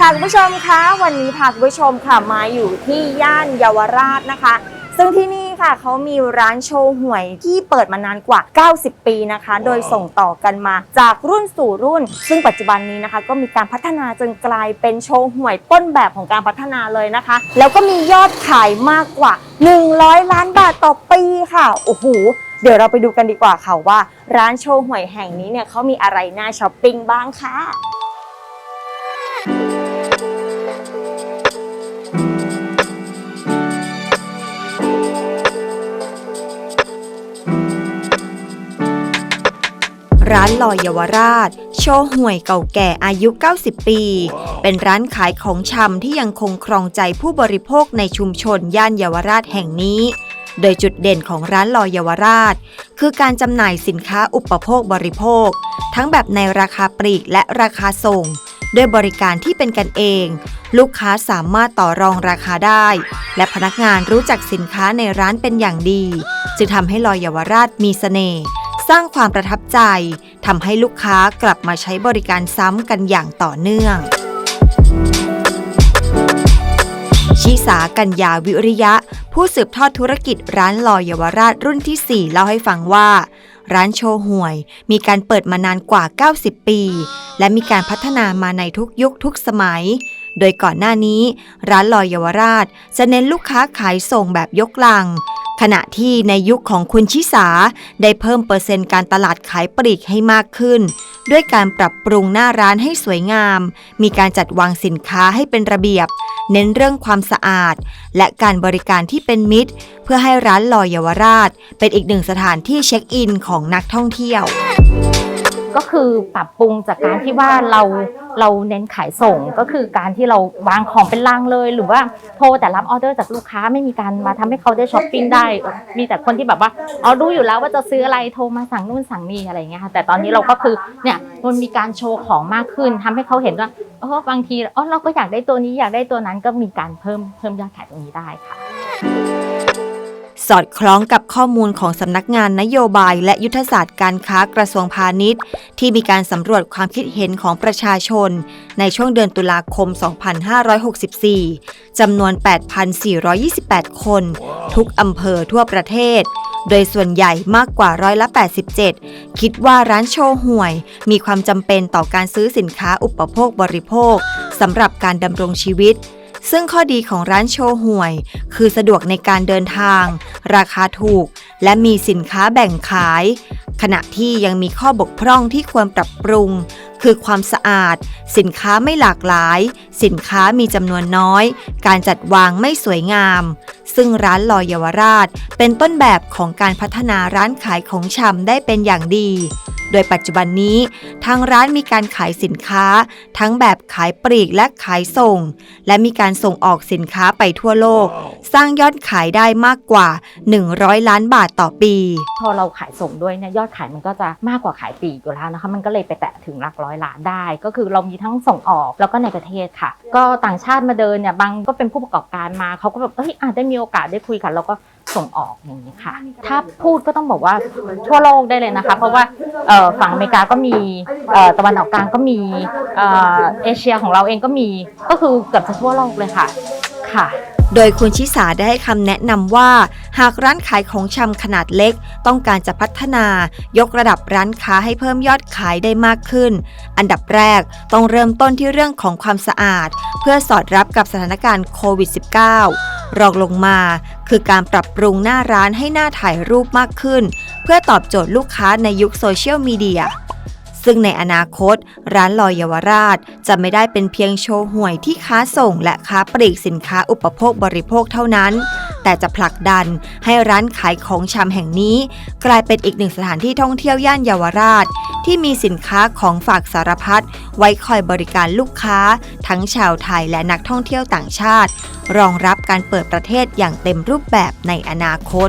ค่ะคุณผู้ชมคะวันนี้พาคุณผู้ชมค่ะมาอยู่ที่ย่านเยาวราชนะคะ ซึ่งที่นี่ค่ะเขามีร้านโชว์หวยที่เปิดมานานกว่า 90 ปีนะคะ โดยส่งต่อกันมาจากรุ่นสู่รุ่น ซึ่งปัจจุบันนี้นะคะ ก็มีการพัฒนาจนกลายเป็นโชว์หวยต้นแบบของการพัฒนาเลยนะคะ แล้วก็มียอดขายมากกว่า 100 ล้านบาทต่อปีค่ะโอ้โหเดี๋ยวเราไปดูกันดีกว่าค่ะว่า ร้านโชว์หวยแห่งนี้เนี่ยเขามีอะไรน่าช้อปปิ้งบ้างค่ะ ร้านลอยเยาวราช โชห่วยเก่าแก่อายุ 90 ปี เป็นร้านขายของชำที่ยังคงครองใจผู้บริโภคในชุมชนย่านเยาวราชแห่งนี้ โดยจุดเด่นของร้านลอยเยาวราช คือการจำหน่ายสินค้าอุปโภคบริโภค ทั้งแบบในราคาปลีกและราคาส่งด้วยบริการที่เป็นกันเอง ลูกค้าสามารถต่อรองราคาได้ และพนักงานรู้จักสินค้าในร้านเป็นอย่างดี จึงทำให้ลอยเยาวราชมีเสน่ห์ สร้างความประทับใจทำให้ลูกค้ากลับมาใช้บริการซ้ำกันอย่างต่อเนื่อง ชิสากัญญาวิริยะ ผู้สืบทอดธุรกิจร้านลอยเยาวราชรุ่นที่ 4 เล่าให้ฟังว่า ร้านโชว์หวย มีการเปิดมานานกว่า 90 ปี และมีการพัฒนามาในทุกยุคทุกสมัยโดยก่อนหน้านี้ ร้านลอยเยาวราช จะเน้นลูกค้าขายส่งแบบยกลัง ขณะที่ในยุคของคุณชิสา ได้เพิ่มเปอร์เซ็นต์การตลาดขายปลีกให้มากขึ้น ด้วยการปรับปรุงหน้าร้านให้สวยงาม มีการจัดวางสินค้าให้เป็นระเบียบ เน้นเรื่องความสะอาด และการบริการที่เป็นมิตร เพื่อให้ร้านลอยเยาวราช เป็นอีกหนึ่งสถานที่เช็คอินของนักท่องเที่ยว ก็คือปรับปรุงจากการที่ว่าเราเราเน้นขายส่งก็คือการที่เราวางของเป็นลังเลย หรือว่าโทรแต่รับออเดอร์จากลูกค้าไม่มีการมาทำให้เขาได้ช้อปปิ้งได้ มีแต่คนที่แบบว่าอ๋อรู้อยู่แล้วว่าจะซื้ออะไรโทรมาสั่งนู่นสั่งนี่อะไรเงี้ยค่ะแต่ตอนนี้เราก็คือเนี่ยมันมีการโชว์ของมากขึ้นทำให้เขาเห็นว่าเออบางทีอ๋อเราก็อยากได้ตัวนี้อยากได้ตัวนั้นก็มีการเพิ่มเพิ่มยอดขายตรงนี้ได้ค่ะ สอดคล้องกับข้อมูลของสำนักงานนโยบายและยุทธศาสตร์การค้ากระทรวงพาณิชย์ ที่มีการสำรวจความคิดเห็นของประชาชน ในช่วงเดือนตุลาคม 2564 จำนวน 8,428 คน ทุกอำเภอทั่วประเทศ โดยส่วนใหญ่มากกว่าร้อยละ 87 คิดว่าร้านโชว์หวย มีความจำเป็นต่อการซื้อสินค้าอุปโภคบริโภคสำหรับการดำรงชีวิตซึ่งข้อดีของร้านโชว์หวย คือสะดวกในการเดินทาง ราคาถูก และมีสินค้าแบ่งขาย ขณะที่ยังมีข้อบกพร่องที่ควรปรับปรุง คือความสะอาด สินค้าไม่หลากหลาย สินค้ามีจำนวนน้อย การจัดวางไม่สวยงาม ซึ่งร้านลอยเยาวราช เป็นต้นแบบของการพัฒนาร้านขายของชำได้เป็นอย่างดี โดยปัจจุบันนี้ทางร้านมีการขายสินค้า ทั้งแบบขายปลีกและขายส่ง และมีการส่งออกสินค้าไปทั่วโลก สร้างยอดขายได้มากกว่า 100 ล้านบาทต่อปี พอเราขายส่งด้วยเนี่ยยอดขายมันก็จะมากกว่าขายปลีกอยู่แล้วนะคะมันก็เลยไปแตะถึงหลักร้อยล้านได้ ก็คือเรามีทั้งส่งออกแล้วก็ในประเทศค่ะ ก็ต่างชาติมาเดินเนี่ยบางก็เป็นผู้ประกอบการมาเขาก็แบบเอ้ยอาจได้มีโอกาสได้คุยกันแล้วก็ ส่งออกอย่างนี้ค่ะ ถ้าพูดก็ต้องบอกว่าทั่วโลกได้เลยนะคะ เพราะว่าฝั่งอเมริกาก็มีตะวันออกกลางก็มีเออเอเชียของเราเองก็มีก็คือเกือบจะทั่วโลกเลยค่ะค่ะโดยคุณชิสาได้ให้คำแนะนำว่า หากร้านขายของชำขนาดเล็ก ต้องการจะพัฒนายกระดับร้านค้าให้เพิ่มยอดขายได้มากขึ้น อันดับแรกต้องเริ่มต้นที่เรื่องของความสะอาด เพื่อสอดรับกับสถานการณ์โควิด -19 รองลงมา คือการปรับปรุงหน้าร้านให้หน้าถ่ายรูปมากขึ้น เพื่อตอบโจทย์ลูกค้าในยุคโซเชียลมีเดียซึ่งในอนาคต ร้านลอยเยาวราช จะไม่ได้เป็นเพียงโชว์ห่วยที่ค้าส่งและค้าปลีกสินค้าอุปโภคบริโภคเท่านั้น แต่จะผลักดันให้ร้านขายของชำแห่งนี้ กลายเป็นอีกหนึ่งสถานที่ท่องเที่ยวย่านเยาวราช ที่มีสินค้าของฝากสารพัดไว้คอยบริการลูกค้า ทั้งชาวไทยและนักท่องเที่ยวต่างชาติ รองรับการเปิดประเทศอย่างเต็มรูปแบบในอนาคต